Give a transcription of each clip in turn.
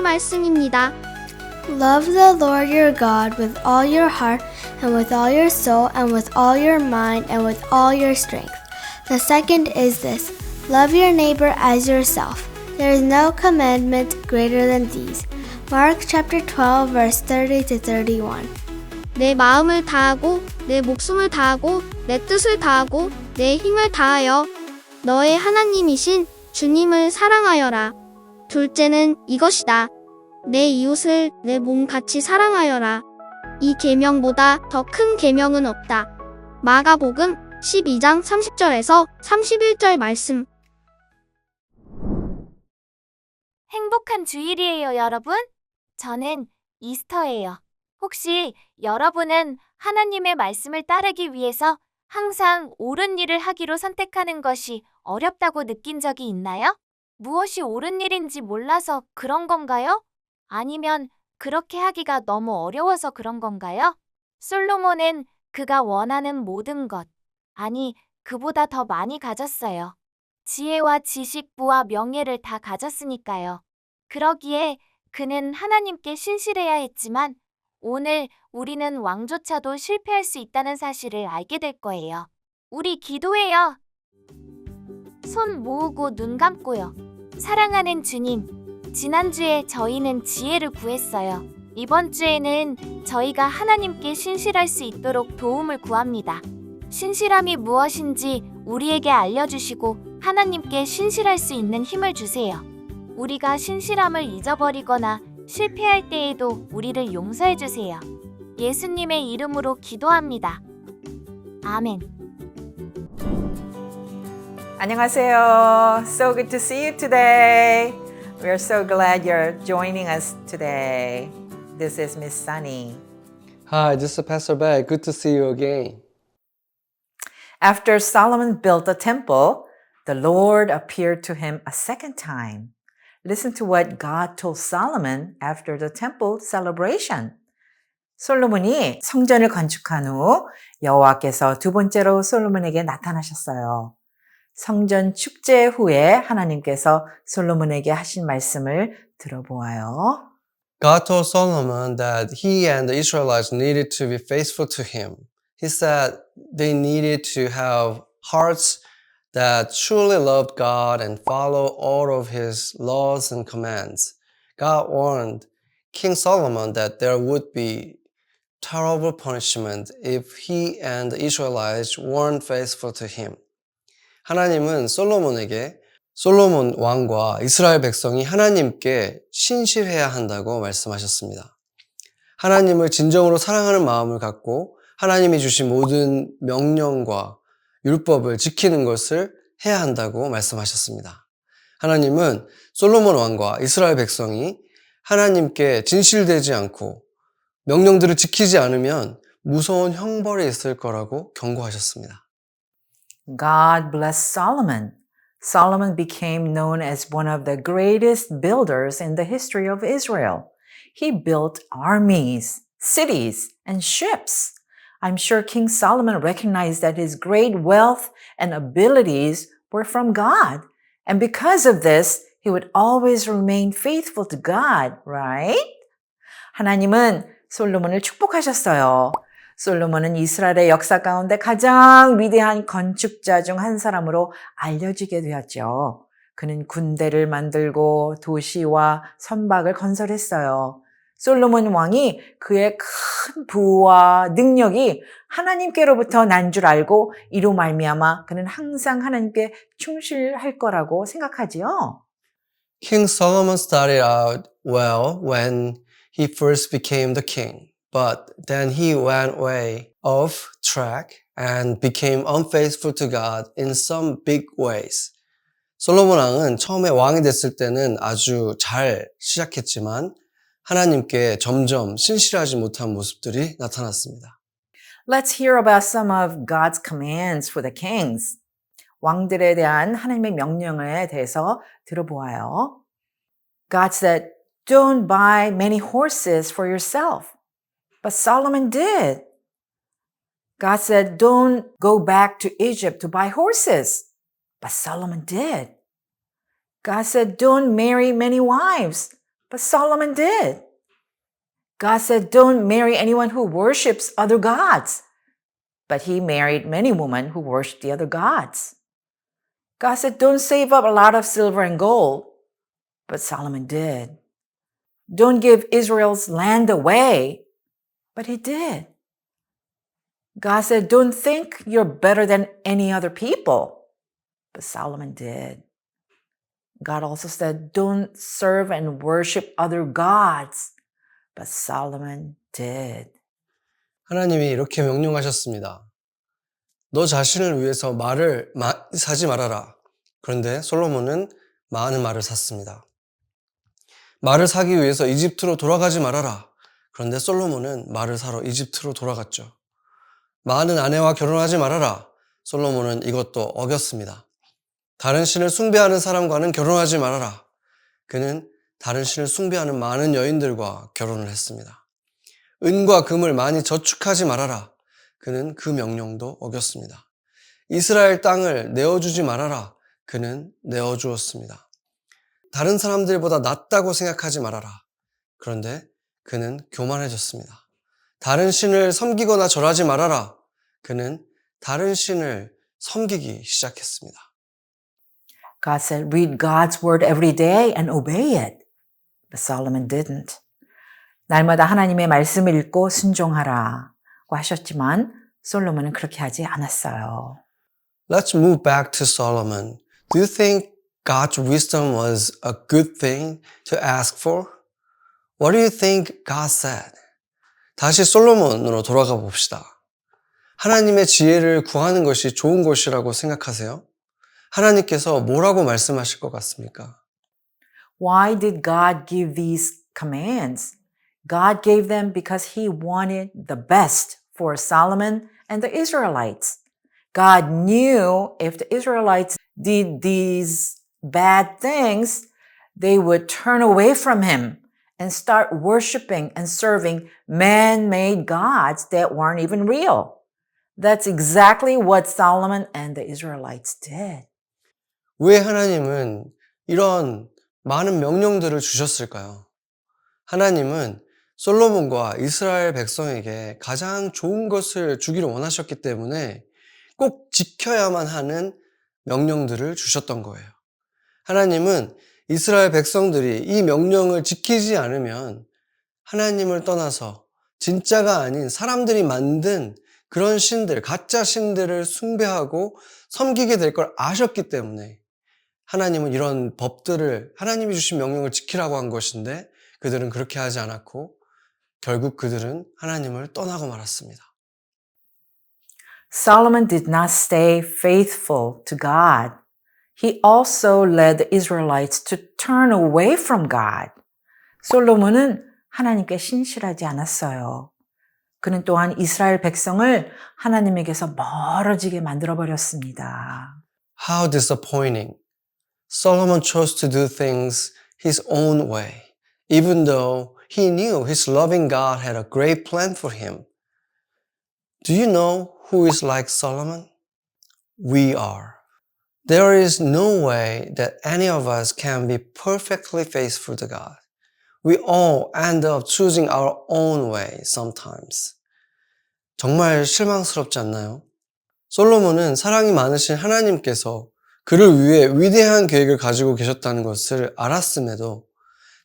16절 말씀입니다. Love the Lord your God with all your heart, and with all your soul, and with all your mind, and with all your strength. The second is this love your neighbor as yourself. There is no commandment greater than these. Mark chapter 12, verse 30 to 31. 내 마음을 다하고 내 목숨을 다하고 내 뜻을 다하고 내 힘을 다하여 너의 하나님이신 주님을 사랑하여라. 둘째는 이것이다. 내 이웃을 내 몸 같이 사랑하여라. 이 계명보다 더 큰 계명은 없다. 마가복음 12장 30절에서 31절 말씀. 행복한 주일이에요, 여러분. 저는 이스터예요. 혹시 여러분은 하나님의 말씀을 따르기 위해서 항상 옳은 일을 하기로 선택하는 것이 어렵다고 느낀 적이 있나요? 무엇이 옳은 일인지 몰라서 그런 건가요? 아니면 그렇게 하기가 너무 어려워서 그런 건가요? 솔로몬은 그가 원하는 모든 것, 아니, 그보다 더 많이 가졌어요. 지혜와 지식 부와 명예를 다 가졌으니까요. 그러기에 그는 하나님께 신실해야 했지만 오늘 우리는 왕조차도 실패할 수 있다는 사실을 알게 될 거예요. 우리 기도해요. 손 모으고 눈 감고요. 사랑하는 주님, 지난주에 저희는 지혜를 구했어요. 이번 주에는 저희가 하나님께 신실할 수 있도록 도움을 구합니다. 신실함이 무엇인지 우리에게 알려주시고 하나님께 신실할 수 있는 힘을 주세요. 우리가 신실함을 잊어버리거나 실패할 때에도 우리를 용서해 주세요. 예수님의 이름으로 기도합니다. 아멘. 안녕하세요. So good to see you today. We are so glad you're joining us today. This is Miss Sunny. Hi, this is Pastor Beck. Good to see you again. After Solomon built the temple, the Lord appeared to him a second time. Listen to what God told Solomon after the temple celebration. 솔로몬이 성전을 건축한 후 여호와께서 두 번째로 솔로몬에게 나타나셨어요. 성전 축제 후에 하나님께서 솔로몬에게 하신 말씀을 들어보아요. God told Solomon that he and the Israelites needed to be faithful to him. He said they needed to have hearts that truly loved God and follow all of his laws and commands. God warned King Solomon that there would be terrible punishment if he and the Israelites weren't faithful to him. 하나님은 솔로몬에게 솔로몬 왕과 이스라엘 백성이 하나님께 신실해야 한다고 말씀하셨습니다. 하나님을 진정으로 사랑하는 마음을 갖고 하나님이 주신 모든 명령과 율법을 지키는 것을 해야 한다고 말씀하셨습니다. 하나님은 솔로몬 왕과 이스라엘 백성이 하나님께 진실되지 않고 명령들을 지키지 않으면 무서운 형벌이 있을 거라고 경고하셨습니다. God bless Solomon. Solomon became known as one of the greatest builders in the history of Israel. He built armies, cities, and ships. I'm sure King Solomon recognized that his great wealth and abilities were from God. And because of this, he would always remain faithful to God, right? 하나님은 솔로몬을 축복하셨어요. 솔로몬은 이스라엘의 역사 가운데 가장 위대한 건축자 중 한 사람으로 알려지게 되었죠. 그는 군대를 만들고 도시와 선박을 건설했어요. 솔로몬 왕이 그의 큰 부와 능력이 하나님께로부터 난 줄 알고 이로 말미암아 그는 항상 하나님께 충실할 거라고 생각하지요. King Solomon started out well when he first became the king, but then he went way off track and became unfaithful to God in some big ways. 솔로몬 왕은 처음에 왕이 됐을 때는 아주 잘 시작했지만 하나님께 점점 신실하지 못한 모습들이 나타났습니다. Let's hear about some of God's commands for the kings. 왕들에 대한 하나님의 명령에 대해서 들어보아요. God said, Don't buy many horses for yourself. But Solomon did. God said, Don't go back to Egypt to buy horses. But Solomon did. God said, Don't marry many wives. But Solomon did. God said, don't marry anyone who worships other gods. But he married many women who worshiped the other gods. God said, don't save up a lot of silver and gold. But Solomon did. Don't give Israel's land away. But he did. God said, don't think you're better than any other people. But Solomon did. God also said, don't serve and worship other gods. But Solomon did. 하나님이 이렇게 명령하셨습니다. 너 자신을 위해서 말을 마- 사지 말아라. 그런데 솔로몬은 많은 말을 샀습니다. 말을 사기 위해서 이집트로 돌아가지 말아라. 그런데 솔로몬은 말을 사러 이집트로 돌아갔죠. 많은 아내와 결혼하지 말아라. 솔로몬은 이것도 어겼습니다. 다른 신을 숭배하는 사람과는 결혼하지 말아라. 그는 다른 신을 숭배하는 많은 여인들과 결혼을 했습니다. 은과 금을 많이 저축하지 말아라. 그는 그 명령도 어겼습니다. 이스라엘 땅을 내어주지 말아라. 그는 내어주었습니다. 다른 사람들보다 낫다고 생각하지 말아라. 그런데 그는 교만해졌습니다. 다른 신을 섬기거나 절하지 말아라. 그는 다른 신을 섬기기 시작했습니다. God said, read God's word every day and obey it. But Solomon didn't. 날마다 하나님의 말씀을 읽고 순종하라고 하셨지만 솔로몬은 그렇게 하지 않았어요. Let's move back to Solomon. Do you think God's wisdom was a good thing to ask for? What do you think God said? 다시 솔로몬으로 돌아가 봅시다. 하나님의 지혜를 구하는 것이 좋은 것이라고 생각하세요? 하나님께서 뭐라고 말씀하실 것 같습니까? Why did God give these commands? God gave them because he wanted the best for Solomon and the Israelites. God knew if the Israelites did these bad things, they would turn away from him and start worshiping and serving man-made gods that weren't even real. That's exactly what Solomon and the Israelites did. 왜 하나님은 이런 많은 명령들을 주셨을까요? 하나님은 솔로몬과 이스라엘 백성에게 가장 좋은 것을 주기를 원하셨기 때문에 꼭 지켜야만 하는 명령들을 주셨던 거예요. 하나님은 이스라엘 백성들이 이 명령을 지키지 않으면 하나님을 떠나서 진짜가 아닌 사람들이 만든 그런 신들, 가짜 신들을 숭배하고 섬기게 될 걸 아셨기 때문에 하나님은 이런 법들을 하나님이 주신 명령을 지키라고 한 것인데 그들은 그렇게 하지 않았고 결국 그들은 하나님을 떠나고 말았습니다. Solomon did not stay faithful to God. He also led the Israelites to turn away from God. 솔로몬은 하나님께 신실하지 않았어요. 그는 또한 이스라엘 백성을 하나님에게서 멀어지게 만들어 버렸습니다. How disappointing. Solomon chose to do things his own way, even though he knew his loving God had a great plan for him. Do you know who is like Solomon? We are. There is no way that any of us can be perfectly faithful to God. We all end up choosing our own way sometimes. 정말 실망스럽지 않나요? 솔로몬은 사랑이 많으신 하나님께서 그를 위해 위대한 계획을 가지고 계셨다는 것을 알았음에도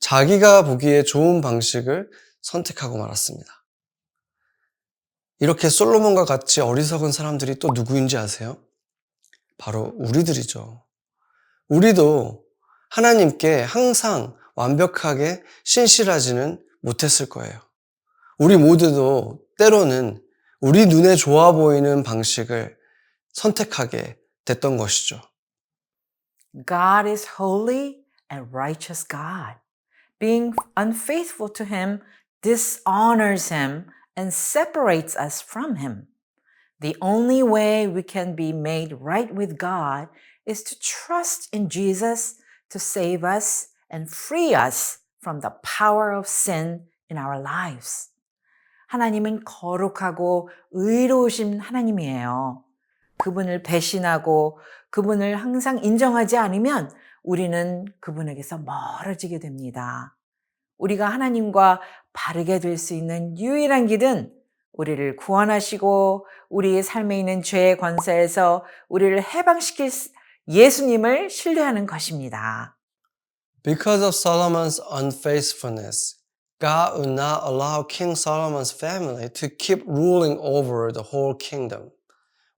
자기가 보기에 좋은 방식을 선택하고 말았습니다. 이렇게 솔로몬과 같이 어리석은 사람들이 또 누구인지 아세요? 바로 우리들이죠. 우리도 하나님께 항상 완벽하게 신실하지는 못했을 거예요. 우리 모두도 때로는 우리 눈에 좋아 보이는 방식을 선택하게 됐던 것이죠. God is holy and righteous God. Being unfaithful to him dishonors him and separates us from him. The only way we can be made right with God is to trust in Jesus to save us and free us from the power of sin in our lives. 하나님은 거룩하고 의로우신 하나님이에요. 그분을 배신하고 그분을 항상 인정하지 않으면 우리는 그분에게서 멀어지게 됩니다. 우리가 하나님과 바르게 될 수 있는 유일한 길은 우리를 구원하시고 우리의 삶에 있는 죄의 권세에서 우리를 해방시킬 예수님을 신뢰하는 것입니다. Because of Solomon's unfaithfulness, God would not allow King Solomon's family to keep ruling over the whole kingdom.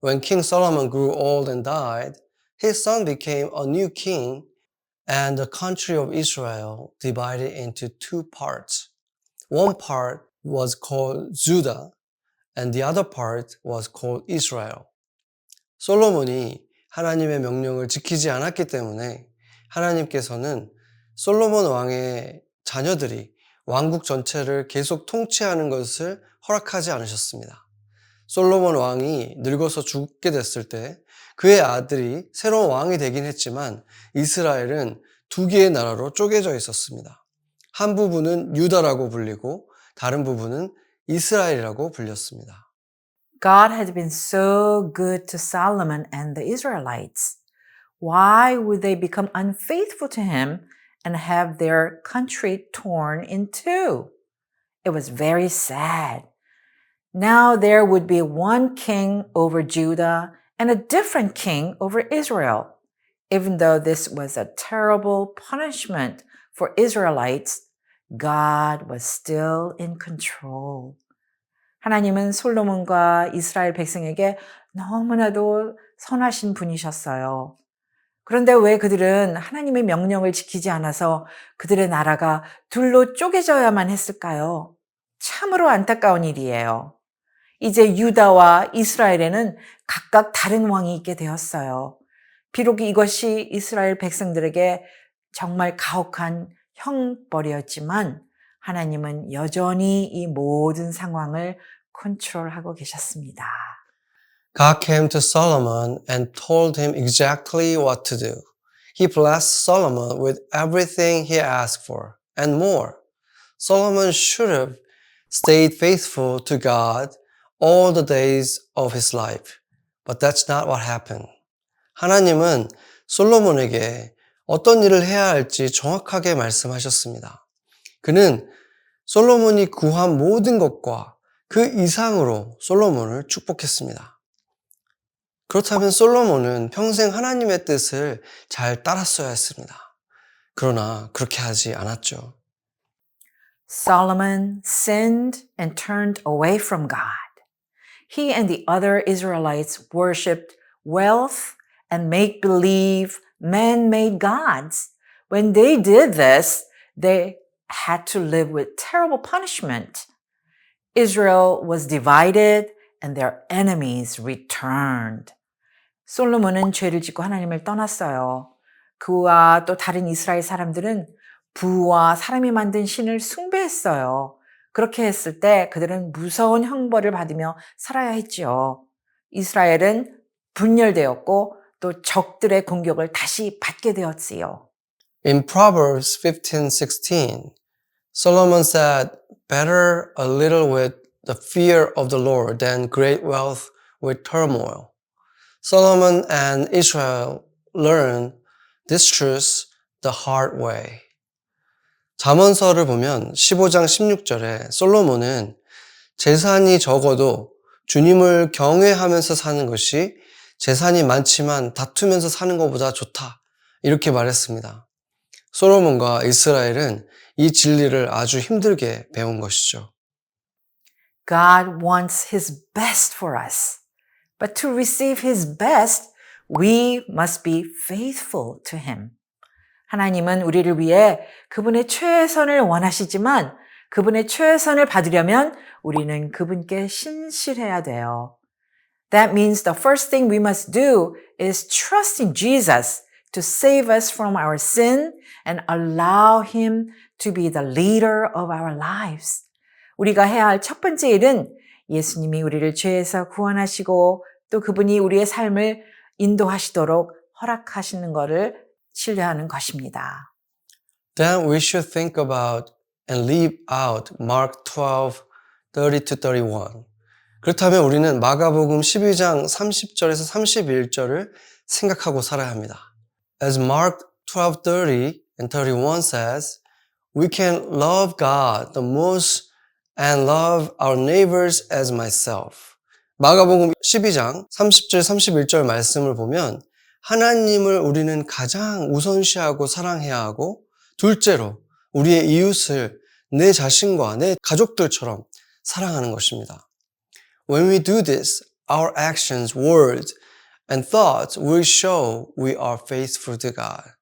When King Solomon grew old and died, his son became a new king, and the country of Israel divided into two parts. One part was called Judah, and the other part was called Israel. 솔로몬이 하나님의 명령을 지키지 않았기 때문에 하나님께서는 솔로몬 왕의 자녀들이 왕국 전체를 계속 통치하는 것을 허락하지 않으셨습니다. 솔로몬 왕이 늙어서 죽게 됐을 때 그의 아들이 새로운 왕이 되긴 했지만 이스라엘은 두 개의 나라로 쪼개져 있었습니다. 한 부분은 유다라고 불리고 다른 부분은 이스라엘이라고 불렸습니다. God had been so good to Solomon and the Israelites. Why would they become unfaithful to him and have their country torn in two? It was very sad. Now there would be one king over Judah and a different king over Israel. Even though this was a terrible punishment for Israelites, God was still in control. 하나님은 솔로몬과 이스라엘 백성에게 너무나도 선하신 분이셨어요. 그런데 왜 그들은 하나님의 명령을 지키지 않아서 그들의 나라가 둘로 쪼개져야만 했을까요? 참으로 안타까운 일이에요. 이제 유다와 이스라엘에는 각각 다른 왕이 있게 되었어요. 비록 이것이 이스라엘 백성들에게 정말 가혹한 형벌이었지만 하나님은 여전히 이 모든 상황을 컨트롤하고 계셨습니다. God came to Solomon and told him exactly what to do. He blessed Solomon with everything he asked for and more. Solomon should have stayed faithful to God all the days of his life. But that's not what happened. 하나님은 솔로몬에게 어떤 일을 해야 할지 정확하게 말씀하셨습니다. 그는 솔로몬이 구한 모든 것과 그 이상으로 솔로몬을 축복했습니다. 그렇다면 솔로몬은 평생 하나님의 뜻을 잘 따랐어야 했습니다. 그러나 그렇게 하지 않았죠. Solomon sinned and turned away from God. He and the other Israelites worshiped wealth and make believe man made gods. When they did this, they had to live with terrible punishment. Israel was divided and their enemies returned. 솔로몬은 죄를 짓고 하나님을 떠났어요. 그와 또 다른 이스라엘 사람들은 부와 사람이 만든 신을 숭배했어요. 그렇게 했을 때 그들은 무서운 형벌을 받으며 살아야 했지요. 이스라엘은 분열되었고 또 적들의 공격을 다시 받게 되었지요. In Proverbs 15:16, Solomon said, "Better a little with the fear of the Lord than great wealth with turmoil." Solomon and Israel learned this truth the hard way. 잠언서를 보면 15장 16절에 솔로몬은 재산이 적어도 주님을 경외하면서 사는 것이 재산이 많지만 다투면서 사는 것보다 좋다. 이렇게 말했습니다. 솔로몬과 이스라엘은 이 진리를 아주 힘들게 배운 것이죠. God wants His best for us. But to receive His best, we must be faithful to Him. 하나님은 우리를 위해 그분의 최선을 원하시지만 그분의 최선을 받으려면 우리는 그분께 신실해야 돼요. That means the first thing we must do is trust in Jesus to save us from our sin and allow Him to be the leader of our lives. 우리가 해야 할 첫 번째 일은 예수님이 우리를 죄에서 구원하시고 또 그분이 우리의 삶을 인도하시도록 허락하시는 것을 신뢰하는 것입니다. Then we should think about and leave out Mark 12, 30 to 31. 그렇다면 우리는 마가복음 12장 30절에서 31절을 생각하고 살아야 합니다. As Mark 12:30 and 31 says, we can love God the most and love our neighbors as myself. 마가복음 12장 30절 31절 말씀을 보면 하나님을 우리는 가장 우선시하고 사랑해야 하고 둘째로 우리의 이웃을 내 자신과 내 가족들처럼 사랑하는 것입니다. When we do this, our actions, words, and thoughts will show we are faithful to God.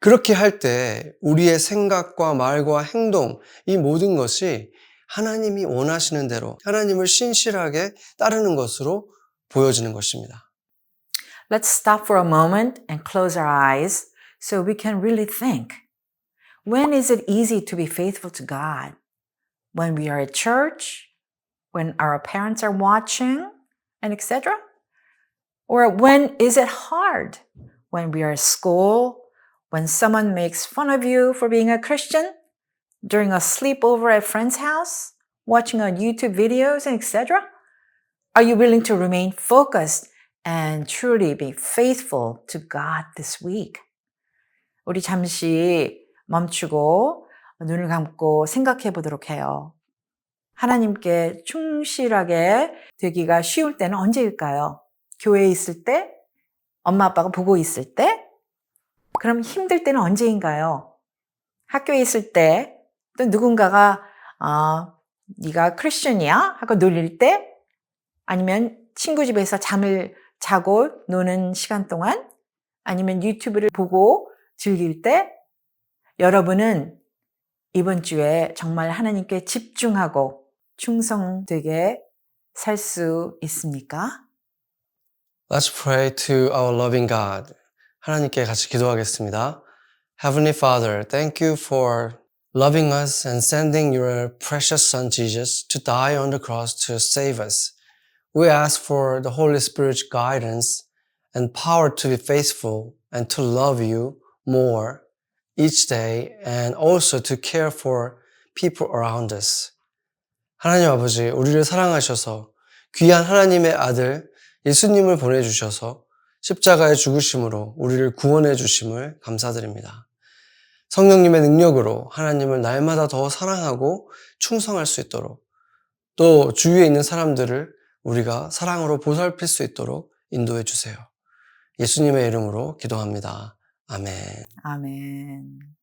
그렇게 할 때 우리의 생각과 말과 행동, 이 모든 것이 하나님이 원하시는 대로 하나님을 신실하게 따르는 것으로 보여지는 것입니다. Let's stop for a moment and close our eyes so we can really think. When is it easy to be faithful to God? When we are at church? When our parents are watching? And etc.? Or when is it hard? When we are at school? When someone makes fun of you for being a Christian? During a sleepover at a friend's house? Watching on YouTube videos and etc.? Are you willing to remain focused and truly be faithful to God this week? 우리 잠시 멈추고 눈을 감고 생각해 보도록 해요. 하나님께 충실하게 되기가 쉬울 때는 언제일까요? 교회에 있을 때? 엄마 아빠가 보고 있을 때? 그럼 힘들 때는 언제인가요? 학교에 있을 때? 또 누군가가 아, 네가 크리스천이야? 하고 놀릴 때? 아니면 친구 집에서 잠을 자고 노는 시간 동안? 아니면 유튜브를 보고 즐길 때? 여러분은 이번 주에 정말 하나님께 집중하고 충성되게 살 수 있습니까? Let's pray to our loving God. 하나님께 같이 기도하겠습니다. Heavenly Father, thank you for loving us and sending your precious Son Jesus to die on the cross to save us. We ask for the Holy Spirit's guidance and power to be faithful and to love you more each day and also to care for people around us. 하나님 아버지, 우리를 사랑하셔서 귀한 하나님의 아들 예수님을 보내주셔서 십자가의 죽으심으로 우리를 구원해 주심을 감사드립니다. 성령님의 능력으로 하나님을 날마다 더 사랑하고 충성할 수 있도록 또 주위에 있는 사람들을 우리가 사랑으로 보살필 수 있도록 인도해 주세요. 예수님의 이름으로 기도합니다. 아멘. 아멘.